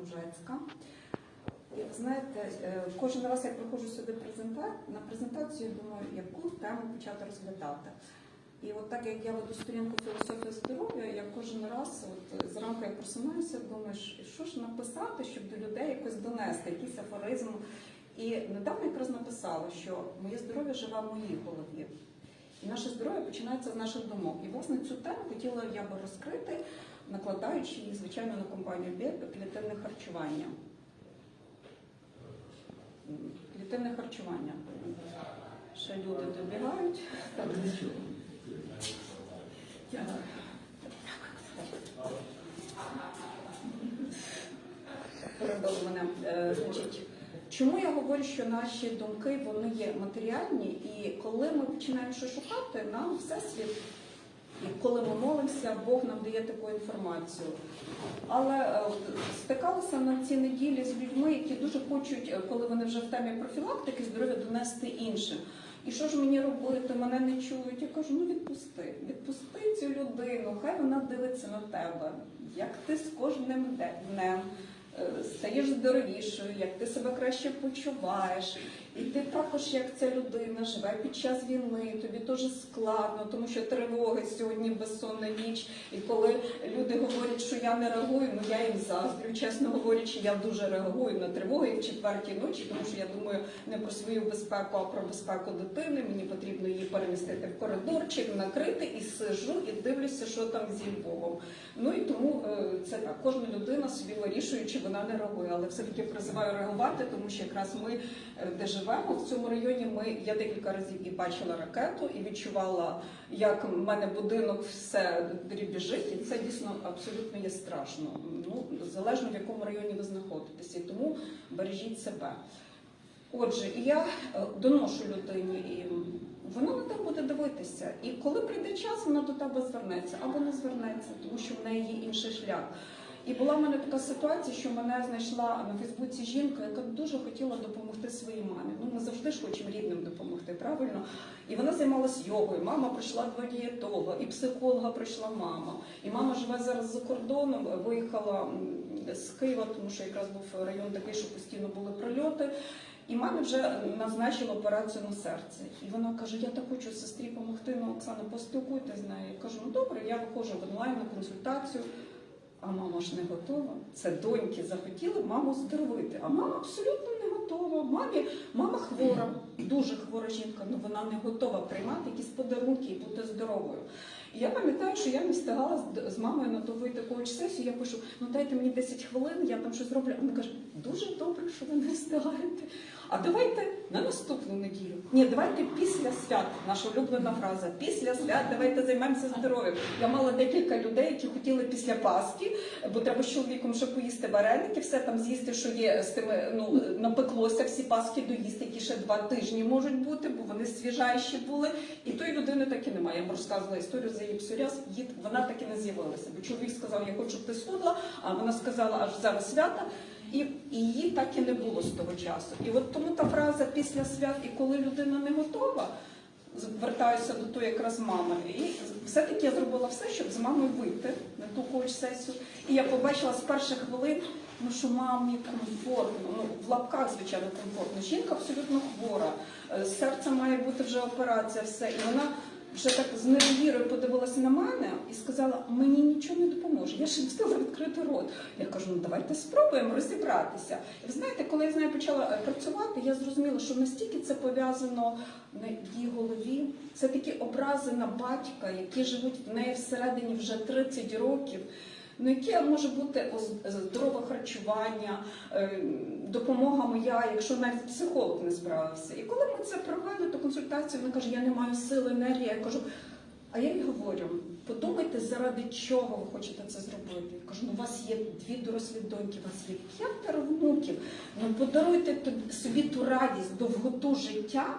Лужецька. Знаєте, е, кожен раз, як приходжу сюди на презентацію, думаю, яку тему почати розглядати. І от так як я веду сторінку філософії здоров'я, я кожен раз, от зранку я просинаюся, думаєш, що ж написати, щоб до людей якось донести, якийсь афоризм. І недавно якраз написала, що моє здоров'я живе в моїй голові. І наше здоров'я починається з наших думок. І власне цю тему хотіла я би розкрити, накладаючи її, звичайно, на компанію БЕП клітинне харчування. Клітинне харчування. Ще люди добігають. Так, Дякую. Перебили мене. Е, Значить, чому я говорю, що наші думки вони є матеріальні, і коли ми починаємо щось шукати, нам всесвіт, і коли ми молимося, Бог нам дає таку інформацію. Але е, стикалася на ці неділі з людьми, які дуже хочуть, е, коли вони вже в темі профілактики, здоров'я донести іншим. І що ж мені робити? Мене не чують. Я кажу, ну відпусти, відпусти цю людину, хай вона дивиться на тебе, як ти з кожним днем е, стаєш здоровішою, як ти себе краще почуваєш. І ти також, як ця людина, живе під час війни, тобі дуже складно, тому що тривоги сьогодні безсонна ніч. І коли люди говорять, що я не реагую, ну я їм заздрю. Чесно говорячи, я дуже реагую на тривоги і в четвертій ночі, тому що я думаю не про свою безпеку, а про безпеку дитини. Мені потрібно її перемістити в коридорчик, накрити і сижу і дивлюся, що там зі Львовом. Ну і тому е, це так. Кожна людина собі вирішує, чи вона не реагує, але все-таки призиваю реагувати, тому що якраз ми, е, де живемо, в цьому районі ми я декілька разів і бачила ракету, і відчувала, як в мене будинок все дрібіжить, і це дійсно абсолютно є страшно. Ну залежно в якому районі ви знаходитеся, і тому бережіть себе. Отже, я е, доношу людині, і вона на тебе буде дивитися. І коли прийде час, вона до тебе звернеться або не звернеться, тому що в неї є інший шлях. І була в мене така ситуація, що мене знайшла на Фейсбуці жінка, яка дуже хотіла допомогти своїй мамі. Ну, ми завжди ж хочемо рідним допомогти, правильно? І вона займалась йогою. Мама прийшла два дієтолога, і психолога прийшла мама. І мама живе зараз за кордоном, виїхала з Києва, тому що якраз був район такий, що постійно були прильоти. І мамі вже назначила операцію на серці. І вона каже: Я так хочу сестрі допомогти. Ну, Оксана, поспілкуйтесь з нею. Я кажу, ну добре, я виходжу в онлайн на консультацію. А мама ж не готова. Це доньки захотіли маму здоровити. А мама абсолютно не готова. Мамі, мама хвора, дуже хвора жінка, але вона не готова приймати якісь подарунки і бути здоровою. І я пам'ятаю, що я не встигала з- мамою на ту коуч сесію. Я пишу: ну дайте мені 10 хвилин, я там щось зроблю. Вона каже, дуже добре, що ви не встигаєте. А давайте на наступну неділю. Ні, давайте після свят. Наша улюблена фраза. Після свят давайте займемося здоров'ям. Я мала декілька людей, які хотіли після Пасхи, бо треба з чоловіком ще поїсти вареники, все там з'їсти, що є з тими. Ну напеклося всі Пасхи доїсти, які ще два тижні можуть бути, бо вони свіжайші були. І тої людини так і немає. Я вам розказувала історію за її псоріаз, вона так і не з'явилася. Бо чоловік сказав, я хочу, щоб ти схудла, а вона сказала, аж зараз свята. І, її так і не було з того часу. І от тому та фраза після свят, і коли людина не готова, звертаюся до тої якраз мами. І все-таки я зробила все, щоб з мамою вийти на ту коуч-сесію. І я побачила з перших хвилин, ну що мамі комфортно, ну в лапках, звичайно, комфортно. Жінка абсолютно хвора, е, з серця має бути вже операція, все. І вона вже так з недовірою подивилася на мене і сказала, мені нічого не допоможе. Я ще не встигла відкрити рот. Я кажу, ну давайте спробуємо розібратися. І ви знаєте, коли я з нею почала е, працювати, я зрозуміла, що настільки це пов'язано на її голові. Це такі образи на батька, які живуть в неї всередині вже 30 років. Ну, яке може бути здорове харчування, е, допомога моя, якщо навіть психолог не справився. І коли ми це провели, то консультацію вона каже, я не маю сили, енергії. Я кажу, а я їй говорю, подумайте, заради чого ви хочете це зробити. Я кажу, ну у вас є дві дорослі доньки, у вас є п'ятеро внуків. Ну подаруйте собі ту радість, довготу життя.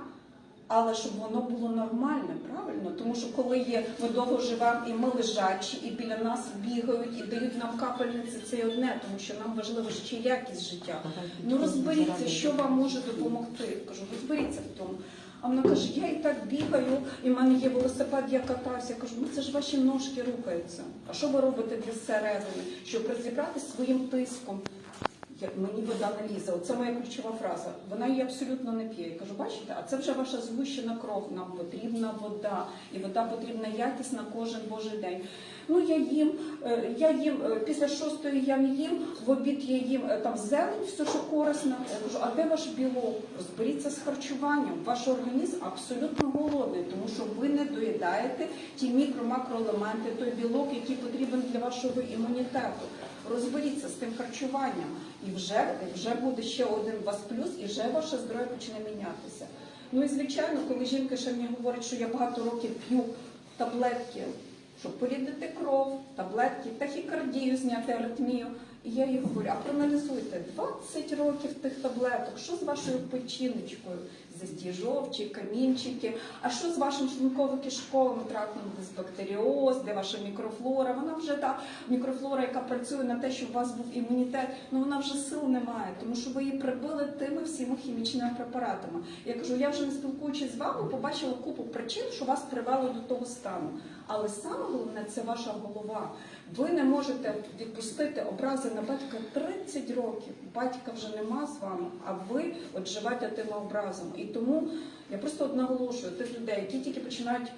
Але щоб воно було нормальне, правильно? Тому що коли є, ми довго живемо і ми лежачі, і біля нас бігають, і дають нам капельниці, це одне, тому що нам важливо ще якість життя. Ну розберіться, що вам може допомогти. Кажу, розберіться в тому. А вона каже, я і так бігаю, і в мене є велосипед, я катаюся. Я кажу, ну це ж ваші ножки рухаються. А що ви робите для середини? Щоб розібратися своїм тиском? Мені вода не лізе. Оце моя ключова фраза. Вона її абсолютно не п'є. Я кажу, бачите, а це вже ваша згущена кров. Нам потрібна вода, і вода потрібна якісна кожен божий день. Ну я їм, е, я їм е, після шостої я не їм, в обід я їм е, там зелень, все, що корисно. Я кажу, а де ваш білок? Розберіться з харчуванням. Ваш організм абсолютно голодний, тому що ви не доїдаєте ті мікро-макроелементи, той білок, який потрібен для вашого імунітету. Розберіться з тим харчуванням, і вже, вже буде ще один у вас плюс, і вже ваше здоров'я почне мінятися. Ну і звичайно, коли жінка ще мені говорить, що я багато років п'ю таблетки, щоб порідити кров, таблетки, тахікардію зняти аритмію. І я їй говорю, а проаналізуйте 20 років тих таблеток, що з вашою печіночкою, застіжовчі, камінчики, а що з вашим шлунково-кишковим трактом, дисбактеріоз, де ваша мікрофлора? Вона вже та мікрофлора, яка працює на те, щоб у вас був імунітет, ну вона вже сил не має, тому що ви її прибили тими всіма хімічними препаратами. Я кажу, я вже не спілкуючись з вами, побачила купу причин, що вас привело до того стану. Але саме головне це ваша голова. Ви не можете відпустити образи на батька 30 років. Батька вже нема з вами, а ви от живете тими образами. І тому я просто от наголошую тих людей, які тільки починають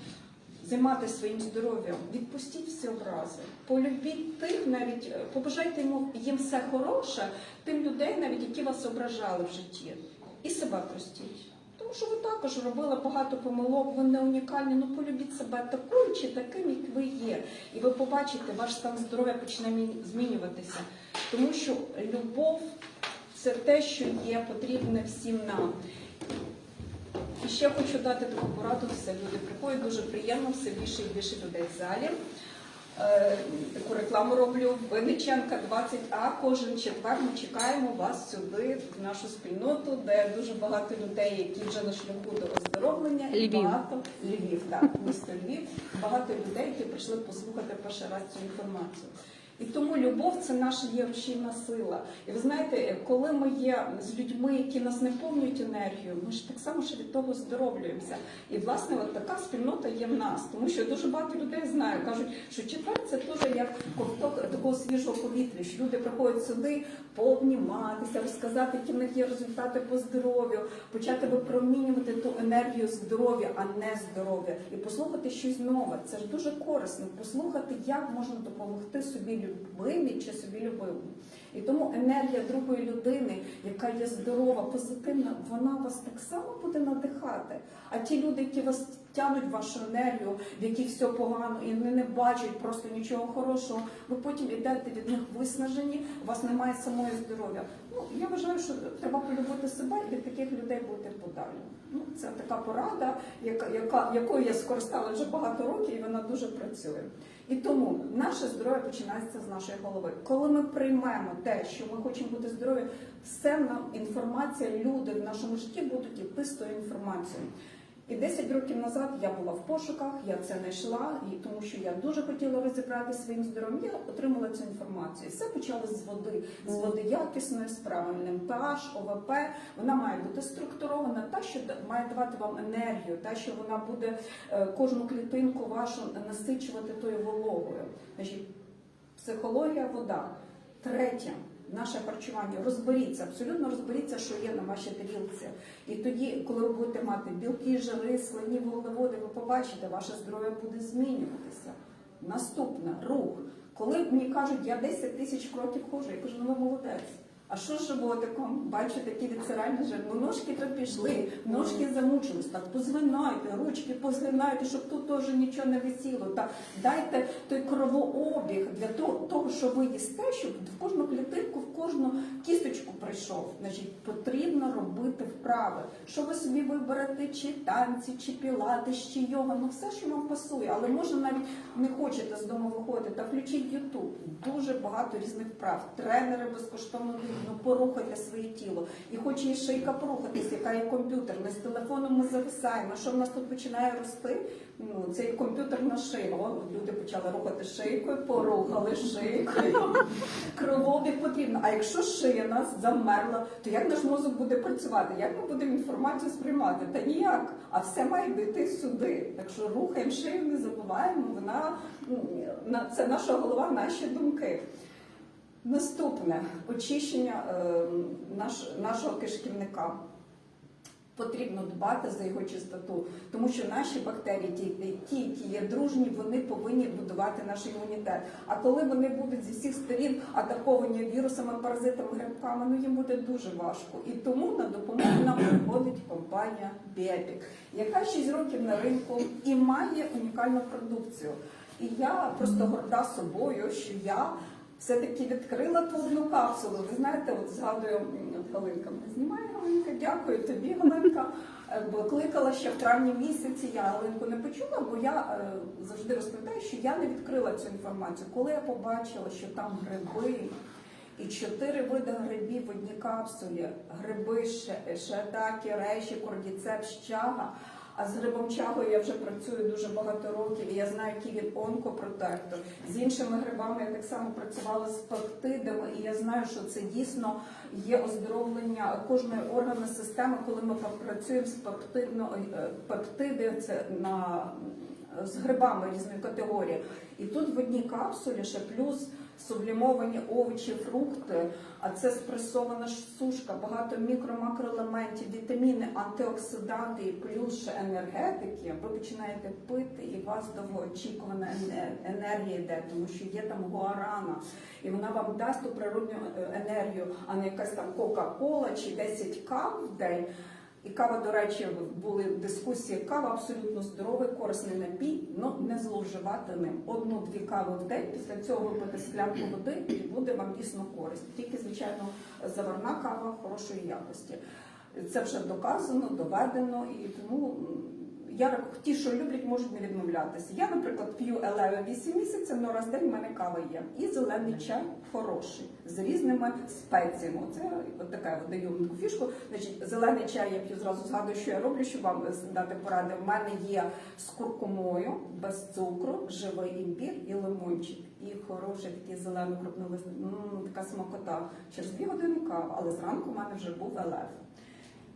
займатися своїм здоров'ям. Відпустіть всі образи, полюбіть тих, навіть е, побажайте йому їм все хороше, тим людей, навіть які вас ображали в житті, і себе простіть. Тому що ви також робили багато помилок, ви не унікальні. Ну полюбіть себе такою чи таким, як ви є. І ви побачите, ваш стан здоров'я почне змінюватися. Тому що любов це те, що є потрібне всім нам. І ще хочу дати таку пораду, все люди приходять, дуже приємно, все більше і більше людей в залі. Е, Таку рекламу роблю Винниченка 20А. Кожен четвер ми чекаємо вас сюди, в нашу спільноту, де дуже багато людей, які вже на шляху до оздоровлення. Львів. багато Львів, так, місто Львів. Багато людей, які прийшли послухати перший раз цю інформацію. І тому любов це наша є рушійна сила. І ви знаєте, коли ми є з людьми, які нас наповнюють енергію, ми ж так само ще від того здоровлюємося. І власне от така спільнота є в нас, тому що дуже багато людей знаю, кажуть, що четвер це теж як ковток такого свіжого повітря. що Люди приходять сюди пообніматися, розказати, які в них є результати по здоров'ю, почати випромінювати ту енергію здоров'я, а не здоров'я, і послухати щось нове. Це ж дуже корисно. Послухати, як можна допомогти собі любимій чи собі любимому. І тому енергія другої людини, яка є здорова, позитивна, вона вас так само буде надихати. А ті люди, які вас тянуть вашу енергію, в яких все погано, і вони не бачать просто нічого хорошого, ви потім йдете від них виснажені, у вас немає самої здоров'я. Ну я вважаю, що треба полюбити себе і від таких людей бути подалі. Ну це така порада, яка, яка якою я скористала вже багато років, і вона дуже працює. І тому наше здоров'я починається з нашої голови. Коли ми приймемо те, що ми хочемо бути здорові, все нам інформація, люди в нашому житті будуть і пистою інформацією. І 10 років назад я була в пошуках, я це знайшла, і тому що я дуже хотіла розібратися своїм здоров'ям, я отримала цю інформацію. Все почалося з води, з води якісної, з правильним pH, ОВП. Вона має бути структурована, та, що має давати вам енергію, та, що вона буде е, кожну клітинку вашу насичувати тою вологою. Значить, психологія, вода. Третє. Наше харчування розберіться, абсолютно розберіться, що є на вашій тарілці. І тоді, коли ви будете мати білки, жири, слині, вуглеводи, ви побачите, ваше здоров'я буде змінюватися. Наступне рух. Коли мені кажуть, я 10 тисяч кроків ходжу, я кажу, ну ви молодець. А що з животиком? Бачу такі віцеральні жир. Ну ножки то пішли, ножки замучились. Так позгинайте, ручки позгинайте, щоб тут теж нічого не висіло. Так дайте той кровообіг для того, що ви їсте, щоб в кожну клітинку, в кожну кісточку прийшов. Значить, потрібно робити вправи. Що ви собі виберете, чи танці, чи пілатес, чи йога, ну все, що вам пасує. Але може навіть не хочете з дому виходити, та включіть YouTube. Дуже багато різних вправ. Тренери безкоштовно ну порухайте своє тіло. І хоче і шийка порухатись, яка є комп'ютер. Ми з телефоном ми зависаємо. Що в нас тут починає рости? Ну, це і комп'ютерна шия. О, люди почали рухати шийкою, порухали шийкою. Кровообіг потрібно. А якщо шия нас замерла, то як наш мозок буде працювати? Як ми будемо інформацію сприймати? Та ніяк. А все має дійти сюди. Так що рухаємо шию, не забуваємо. Вона це наша голова, наші думки. Наступне очищення е, наш, нашого кишківника. Потрібно дбати за його чистоту, тому що наші бактерії, ті, ті, які є дружні, вони повинні будувати наш імунітет. А коли вони будуть зі всіх сторін атаковані вірусами, паразитами, грибками, ну їм буде дуже важко. І тому на допомогу нам приходить компанія Біепік, яка 6 років на ринку і має унікальну продукцію. І я просто горда собою, що я все-таки відкрила ту одну капсулу. Ви знаєте, от згадую от Галинка мене знімає Галинка, дякую тобі, Галинка. Е, Бо кликала ще в травні місяці. Я Галинку не почула, бо я е, завжди розповідаю, що я не відкрила цю інформацію. Коли я побачила, що там гриби. І чотири види грибів в одній капсулі: гриби, шиатаки, реші, кордіцепс, чага. А з грибом чагою я вже працюю дуже багато років, і я знаю, він онкопротектор. З іншими грибами я так само працювала з пептидами, і я знаю, що це дійсно є оздоровлення кожної органної системи, коли ми працюємо з пептидно, е, пептиди, це на з грибами різної категорії. І тут в одній капсулі ще плюс сублімовані овочі, фрукти, а це спресована сушка, багато мікро-макроелементів, вітаміни, антиоксиданти і плюс енергетики. Ви починаєте пити, і у вас довгоочікувана ене- енергія йде, тому що є там гуарана, і вона вам дасть ту природню е, енергію, а не якась там Кока-Кола чи 10 кав в день. І кава, до речі, були дискусії. Кава абсолютно здоровий, корисний напій, але не зловживати ним. Одну-дві кави в день, після цього випити склянку води і буде вам дійсно користь. Тільки, звичайно, заварна кава хорошої якості. Це вже доказано, доведено, і тому я ті, що люблять, можуть не відмовлятися. Я, наприклад, п'ю елеви 8 місяців, але раз в день в мене кава є. І зелений чай хороший з різними спеціями. Це от така я даю фішку. Значить, зелений чай я п'ю зразу згадую, що я роблю, щоб вам е, дати поради. В мене є з куркумою, без цукру, живий імбір і лимончик. І хороший такий зелений крупнолистний, така смакота. Через дві години кава, але зранку в мене вже був елев.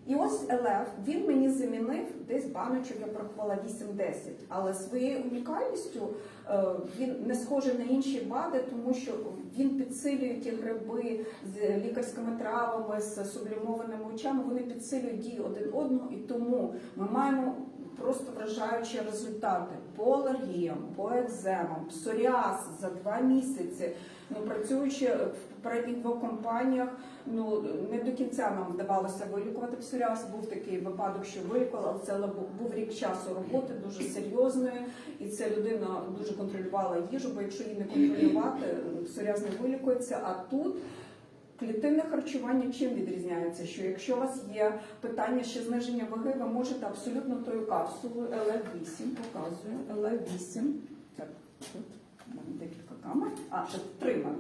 І ось Елев, він мені замінив десь баночок, я порахувала 8-10. Але своєю унікальністю е, він не схожий на інші БАДи, тому що він підсилює ті гриби з лікарськими травами, з сублімованими очами. Вони підсилюють дію один одного, і тому ми маємо просто вражаючі результати по алергіям, по екземам, псоріаз за два місяці. Ну, працюючи в попередніх двох компаніях, ну не до кінця нам вдавалося вилікувати псоріаз. Був такий випадок, що вилікували, але це був- рік часу роботи дуже серйозної, і ця людина дуже контролювала їжу, бо якщо її не контролювати, псоріаз не вилікується. А тут Клітинне харчування чим відрізняється? Що якщо у вас є питання ще зниження ваги, ви можете абсолютно тою капсулою ЛФ8, показую, ЛФ8. Так, тут декілька камер. А, ще три в мене.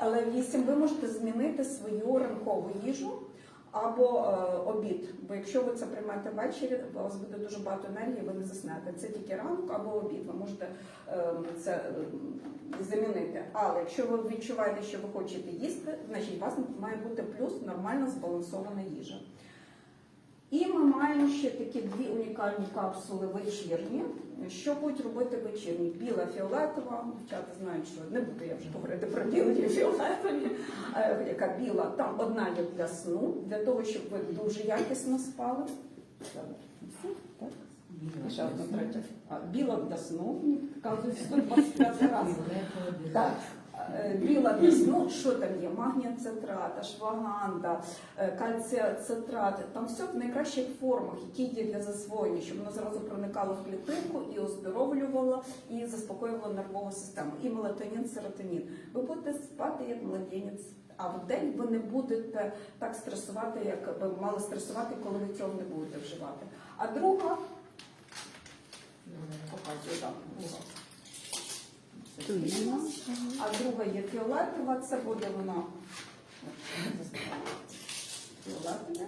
ЛФ8, ви можете змінити свою ранкову їжу або е, обід. Бо якщо ви це приймаєте ввечері, у вас буде дуже багато енергії, ви не заснете. Це тільки ранок або обід. Ви можете е, це е, замінити. Але якщо ви відчуваєте, що ви хочете їсти, значить у вас має бути плюс нормальна збалансована їжа. І ми маємо ще такі дві унікальні капсули вечірні. Що будуть робити вечірні? Біла фіолетова. Дівчата знають, що не буду я вже говорити про білі і фіолетові, е, яка біла. Там одна є для сну, для того, щоб ви дуже якісно спали. Так. Третя. Біла для сну, мені 125 разів. Так. Е, Біла для сну, що там є? Магніоцитрат, ашваганда, е, кальціоцитрат. Там все в найкращих формах, які є для засвоєння, щоб воно зразу проникало в клітинку і оздоровлювало, і заспокоювало нервову систему. І мелатонін, серотонін. Ви будете спати як младенець. А в день ви не будете так стресувати, як ви мали стресувати, коли ви цього не будете вживати. А друга показую так. Друга. А друга є фіолетова, це буде вона фіолетова.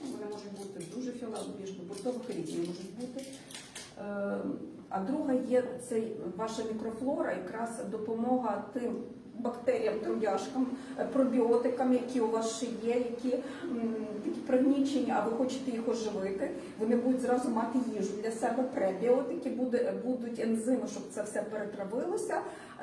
Вони можуть бути дуже фіолетові, ж побутових різні можуть бути. Е, А друга є це ваша мікрофлора, якраз допомога тим бактеріям, трудяшкам, е, пробіотикам, які у вас ще є, які такі пригнічені, а ви хочете їх оживити. Вони будуть зразу мати їжу для себе, пребіотики, буде, будуть ензими, щоб це все перетравилося.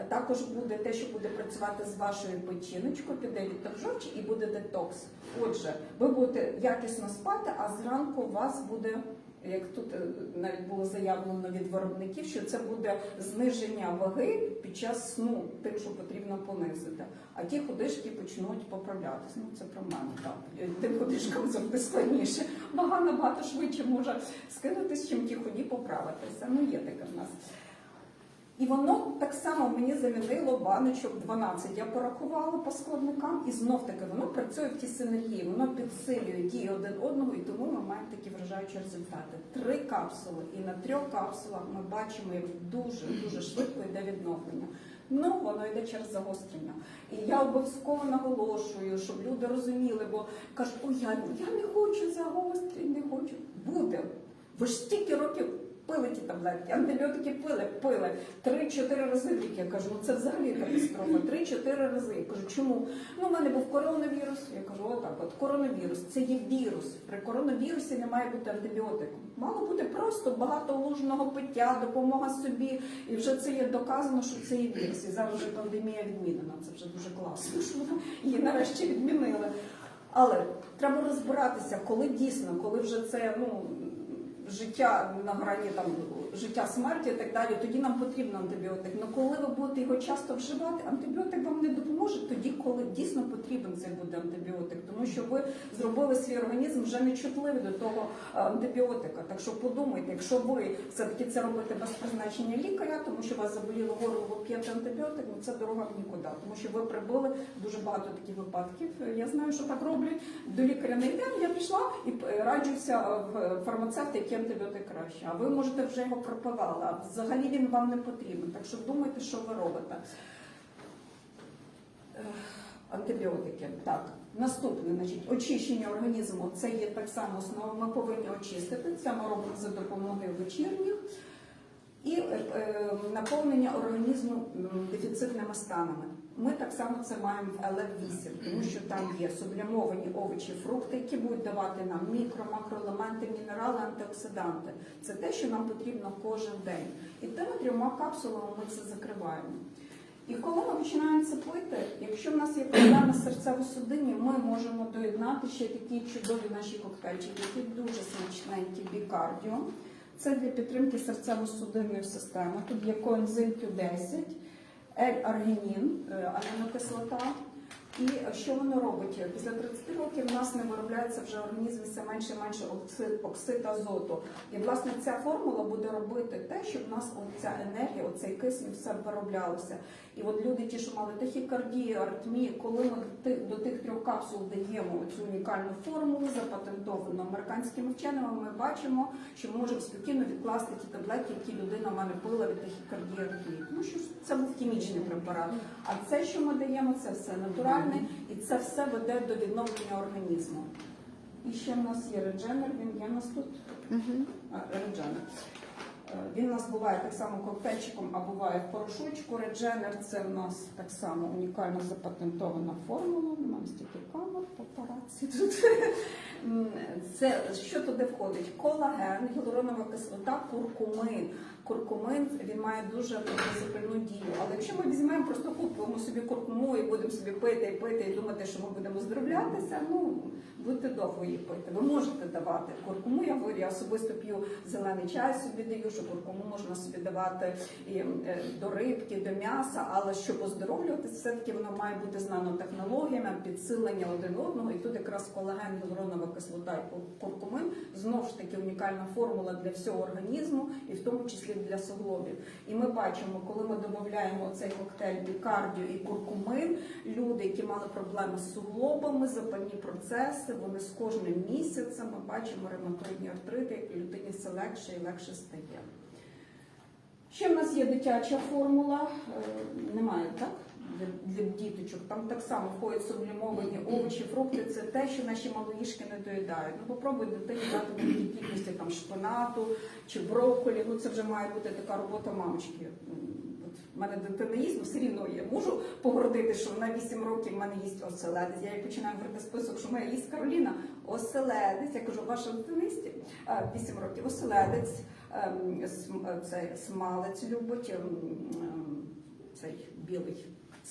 Також буде те, що буде працювати з вашою печіночкою, піде жовчі і буде детокс. Отже, ви будете якісно спати, а зранку у вас буде. Як тут е, навіть було заявлено від виробників, що це буде зниження ваги під час сну, тим, що потрібно понизити. А ті ходишки почнуть поправлятися. Ну це про мене так. Е, Тим ходишкам завжди складніше. Вага набагато швидше може скинутися, чим ті ході поправитися. Ну є таке в нас. І воно так само мені замінило баночок 12. Я порахувала по складникам, і знов таки воно працює в тій синергії, воно підсилює дії один одного, і тому ми маємо такі вражаючі результати. Три капсули, і на трьох капсулах ми бачимо, як дуже дуже швидко йде відновлення. Ну, воно йде через загострення. І я обов'язково наголошую, щоб люди розуміли, бо кажуть, ой, я, я не хочу загострень, не хочу. Буде. Ви ж стільки років пили ті таблетки, антибіотики пили, пили три-чотири рази в рік. Я кажу, ну це взагалі катастрофа. Три-чотири рази. Я кажу, чому? Ну, в мене був коронавірус. Я кажу, отак, от коронавірус, це є вірус. При коронавірусі не має бути антибіотику. Мало бути просто багато лужного пиття, допомога собі. І вже це є доказано, що це є вірус. І зараз вже пандемія відмінена. Це вже дуже класно, що її нарешті відмінили. Але треба розбиратися, коли дійсно, коли вже це ну життя на грані там життя смерті і так далі, тоді нам потрібен антибіотик. Але коли ви будете його часто вживати, антибіотик вам не допоможе тоді, коли дійсно потрібен цей буде антибіотик, тому що ви зробили свій організм вже нечутливий до того е, антибіотика. Так що подумайте, якщо ви все таки це робите без призначення лікаря, тому що вас заболіло горло, ви п'єте антибіотик, ну це дорога в нікуди, тому що ви прибули дуже багато таких випадків. Я знаю, що так роблять. До лікаря не йдемо. Я пішла і е, раджуся в фармацевта, який антибіотик краще. А ви можете вже його пропивали, а взагалі він вам не потрібен. Так що думайте, що ви робите. Антибіотики. Так, наступне, значить, очищення організму. Це є так само основа. Ми повинні очистити. Це ми робимо за допомогою вечірніх. І е, е, наповнення організму дефіцитними станами. Ми так само це маємо в ЛФ8, тому що там є сублімовані овочі, фрукти, які будуть давати нам мікро, макроелементи, мінерали, антиоксиданти. Це те, що нам потрібно кожен день. І тими трьома капсулами ми це закриваємо. І коли ми починаємо це пити, якщо в нас є проблеми з серцево-судинні, ми можемо доєднати ще такі чудові наші коктейльчики, які дуже смачненькі бікардіо. Це для підтримки серцево-судинної системи. Тут є коензим Q10, L-аргінін, е, амінокислота. І що воно робить? Після 30 років в нас не виробляється вже в організмі все менше і менше оксид, азоту. І власне ця формула буде робити те, щоб в нас ця енергія, оцей кисень все вироблялося. І от люди, ті, що мали тахікардію, аритмії, коли ми до тих- трьох капсул даємо цю унікальну формулу, запатентовану американськими вченими, ми бачимо, що ми можемо спокійно відкласти ті таблетки, які людина в мене пила від тахікардії аритмії. Тому що це був хімічний препарат. А це, що ми даємо, це все натуральне, і це все веде до відновлення організму. І ще в нас є редженер, він є в нас тут. А, Редженер. Е, Він у нас буває так само коктейльчиком, а буває в порошочку. Редженер це в нас так само унікально запатентована формула. У маємо стільки камер, папараці тут. Це що туди входить? Колаген, гіалуронова кислота, куркумин. Куркумин він має дуже запальну дію. Але якщо ми візьмемо, просто купимо собі куркуму і будемо собі пити і пити і думати, що ми будемо здоровлятися, ну будете довго її пити. Ви можете давати куркуму. Я говорю, я особисто п'ю зелений чай собі даю, що куркуму можна собі давати і е, до рибки, до м'яса, але щоб оздоровлюватися, все-таки воно має бути з нанотехнологіями, підсилення один одного. І тут якраз колаген, гіалуронова кислота і куркумин знову ж таки унікальна формула для всього організму, і в тому числі для суглобів. І ми бачимо, коли ми додаємо цей коктейль бікардіо і куркумин, люди, які мали проблеми з суглобами, запальні процеси, вони з кожним місяцем ми бачимо ревматоїдні артрити, як людині все легше і легше стає. Ще в нас є дитяча формула, е, немає так? Для, для діточок. Там так само входять сублімовані овочі, фрукти. Це те, що наші малоїшки не доїдають. Ну попробуй дитині дати великі кількості там шпинату чи брокколі. Ну це вже має бути така робота мамочки. В мене дитина їсть, ну все рівно я можу погордити, що вона 8 років в мене їсть оселедець. Я їй починаю говорити список, що моя їсть Кароліна, оселедець. Я кажу, ваша дитина їсть е, 8 років, оселедець, ем, е, цей смалець любить, ем, ем, цей білий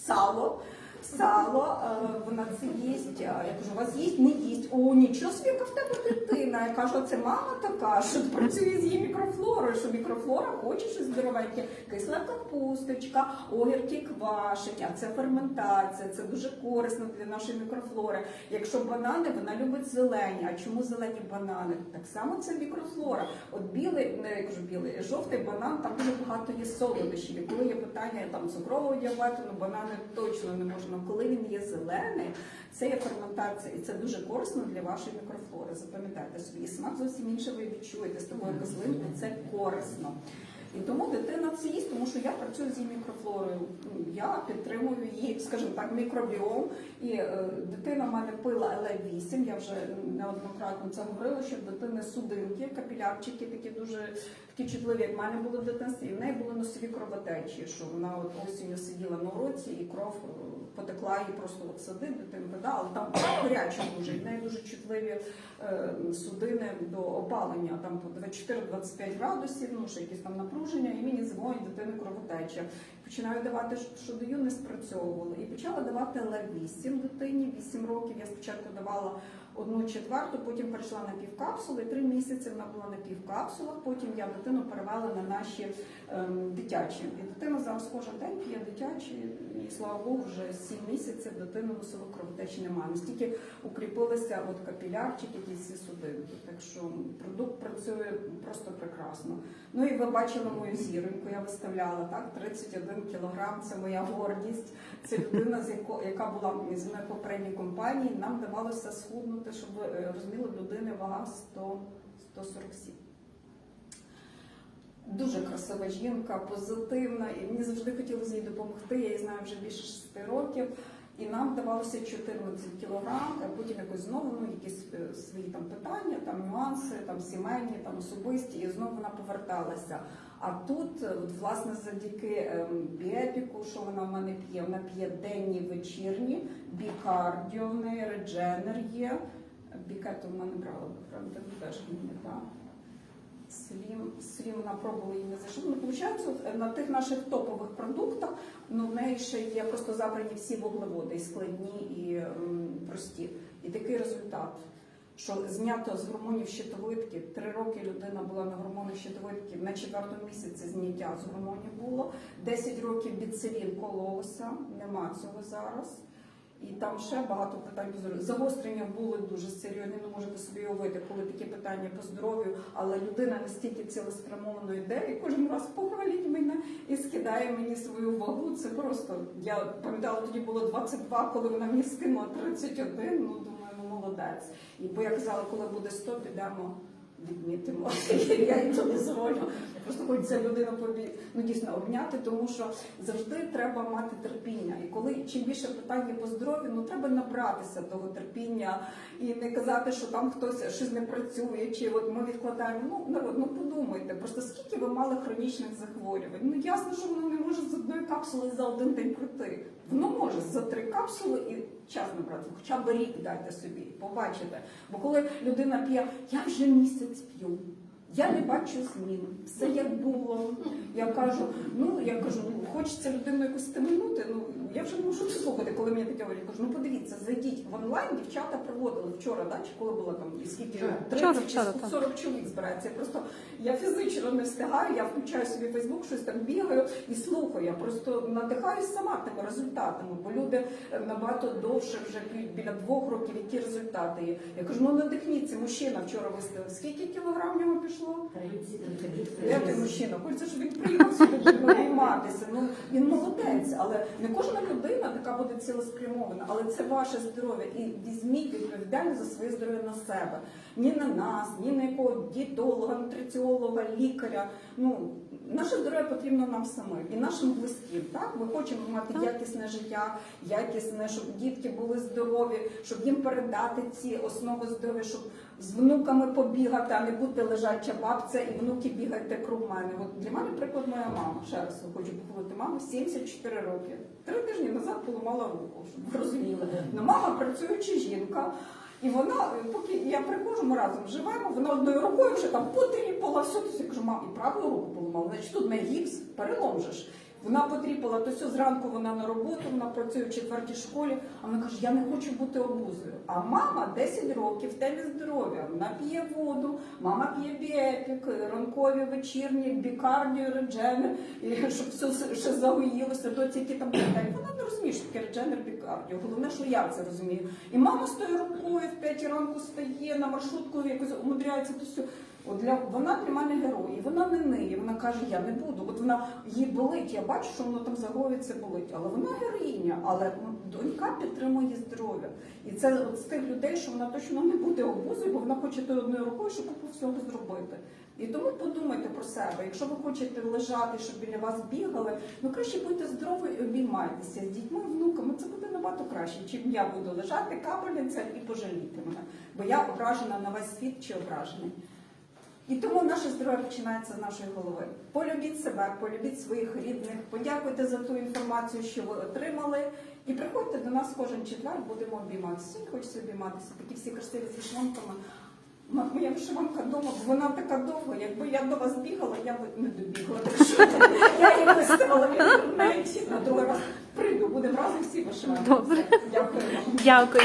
сало. Сало, е, вона це їсть. Я кажу, у вас їсть, не їсть. О, нічого собі, яка в тебе дитина. Я кажу, це мама така, що працює з її мікрофлорою, що мікрофлора хоче щось здоровеньке. Кисла капусточка, огірки квашені, а це ферментація, це дуже корисно для нашої мікрофлори. Якщо банани, вона любить зелені. А чому зелені банани? Так само це мікрофлора. От білий, не я кажу білий, жовтий банан, там дуже багато є солодощів. Коли є питання там цукрового діабету, ну банани точно не можна. Коли він є зелений, це є ферментація, і це дуже корисно для вашої мікрофлори. Запам'ятайте собі, і смак зовсім інший ви відчуєте з тобою кислинку, це корисно. І тому дитина це їсть, тому що я працюю з її мікрофлорою. Ну, Я підтримую її, скажімо так, мікробіом. І е, дитина в мене пила ЛЕ8, я вже неоднократно це говорила, що в дитини судинки, капілярчики такі дуже такі чутливі, як в мене були в дитинстві, і в неї були носові кровотечі, що вона от осінню сиділа на уроці і кров потекла і просто от сидить, дитинка, да, але там гаряче дуже, і неї дуже чутливі е, судини до опалення, там по 24-25 градусів, ну ще якісь там напруження, і мені дзвонить дитини кровотеча. Починаю давати, що даю, не спрацьовувала. І почала давати Л8 дитині, 8 років. Я спочатку давала одну четверту, потім перейшла на півкапсули. Три місяці вона була на півкапсулах. Потім я дитину перевела на наші ем, дитячі. І дитина зараз кожен день п'є дитячі, і слава Богу, вже 7 місяців дитини носових кровотечі немає. Настільки укріпилися от капілярчики, ті всі судинки. Так що продукт працює просто прекрасно. Ну і ви бачили мою зіроньку, я виставляла так. 31 кілограм це моя гордість. Це людина, з яка була з моєї попередньої компанії. Нам давалося схуднути, щоб ви е, розуміли, людини вага 100, 147. Дуже красива жінка, позитивна, і мені завжди хотілося їй допомогти. Я її знаю вже більше 6 років. І нам давалося 14 кілограм, а потім якось знову ну, якісь е, свої там питання, там нюанси, там сімейні, там особисті, і знову вона поверталася. А тут, е, от, власне, завдяки ем, біепіку, що вона в мене п'є, вона п'є денні, вечірні, бікардіо в неї, редженер є. Бікету в мене брала, правда, теж мені, так. Слім, слім вона пробувала її не зайшла. Ну, виходить, на тих наших топових продуктах ну, в неї ще є просто забрані всі вуглеводи, і складні, і м, прості. І такий результат, що знято з гормонів щитовидки. Три роки людина була на гормонах щитовидки, на четвертому місяці зняття з гормонів було. 10 років біцелін кололося, нема цього зараз. І там ще багато питань по. Загострення були дуже серйозні. Ну можете собі уявити, коли такі питання по здоров'ю, але людина настільки цілеспрямовано йде, і кожен раз похваліть мене і скидає мені свою вагу. Це просто я пам'ятала, тоді було 22, коли вона мені скинула 31, Ну думаю, ну молодець. І бо я казала, коли буде 100, підемо. Відмітимо, я їм це дозволю. Просто хочеться людину побі... ну, дійсно обняти, тому що завжди треба мати терпіння. І коли чим більше питань є по здоров'ю, ну треба набратися того терпіння і не казати, що там хтось щось не працює, чи от ми відкладаємо. Ну народ, ну подумайте, просто скільки ви мали хронічних захворювань. Ну ясно, що воно не може з одної капсули за один день пройти. Воно може за три капсули і час набрати, хоча б рік дайте собі, побачите. Бо коли людина п'є, я вже місяць п'ю. Я не бачу змін. Все як було. Я кажу, ну я кажу, ну хочеться людину якось стимульнути. Ну я вже не можу це слухати, коли мені таке говорять. Кажу, ну подивіться, зайдіть в онлайн. Дівчата проводили вчора, да, чи коли було там скільки Вчора, 30 чи вчора, так. 40 чоловік збирається. Я просто я фізично не встигаю. Я включаю собі Фейсбук, щось там бігаю і слухаю. Я просто надихаюсь сама тими результатами, бо люди е, набагато довше вже п'ють біля двох років. Які результати є? Я кажу, ну надихніться. Мужчина вчора виставив. Скільки кілограм в нього пішло? Я той мужчина, хочеться, щоб він приїхав сюди щоб. Ну він молодець, але не кожна людина така буде цілеспрямована, але це ваше здоров'я. І візьміть відповідальність за своє здоров'я на себе. Ні на нас, ні на якого дієтолога, нутриціолога, лікаря. Ну Наше здоров'я потрібно нам самим і нашим близьким. Так, ми хочемо мати якісне життя, якісне, щоб дітки були здорові, щоб їм передати ці основи здоров'я, щоб з внуками побігати, а не бути лежача бабця і внуки бігайте круг мене. От для мене приклад моя мама. Ще раз хочу похвалити маму 74 роки. Три тижні назад поламала руку, щоб ви розуміли. Ну, мама працююча жінка. І вона, е, поки я приходжу, ми разом живемо, вона одною рукою вже там потріпала, все, то я кажу, мам, і праву руку поламала, значить тут не гіпс, перелом же ж. Вона потріпала, то все зранку вона на роботу, вона працює в четвертій школі, а вона каже, я не хочу бути обузою. А мама 10 років в темі здоров'я, вона п'є воду, мама п'є біепік, ранкові, вечірні, бікардію, редженер, щоб все ще загоїлося, до які там питання. Вона не розуміє, що таке редженер, бікардію. Головне, що я це розумію. І мама з тою рукою в 5 ранку стає на маршрутку, якось умудряється то все. От для вона для мене герой, і вона не ниє. Вона каже, я не буду. От вона їй болить. Я бачу, що воно там загоюється, болить. Але вона героїня, але ну, донька підтримує здоров'я. І це от з тих людей, що вона точно не буде обузою, бо вона хоче тою одною рукою, щоб всього зробити. І тому подумайте про себе. Якщо ви хочете лежати, щоб біля вас бігали, ну краще будьте здорові і обіймайтеся з дітьми, внуками. Це буде набагато краще, чим я буду лежати капельниця і пожаліти мене. Бо я ображена на весь світ чи ображений. І тому наше здоров'я починається з нашої голови. Полюбіть себе, полюбіть своїх рідних, подякуйте за ту інформацію, що ви отримали. І приходьте до нас кожен четвер, будемо обійматися. Сьогодні хочеться обійматися, такі всі красиві з вишиванками. Моя вишиванка вдома, вона така довга. Якби я до вас бігала, я б не добігла. Я її виставила. На другий раз прийду, будемо разом всі вишивати. Дякую вам. Дякую.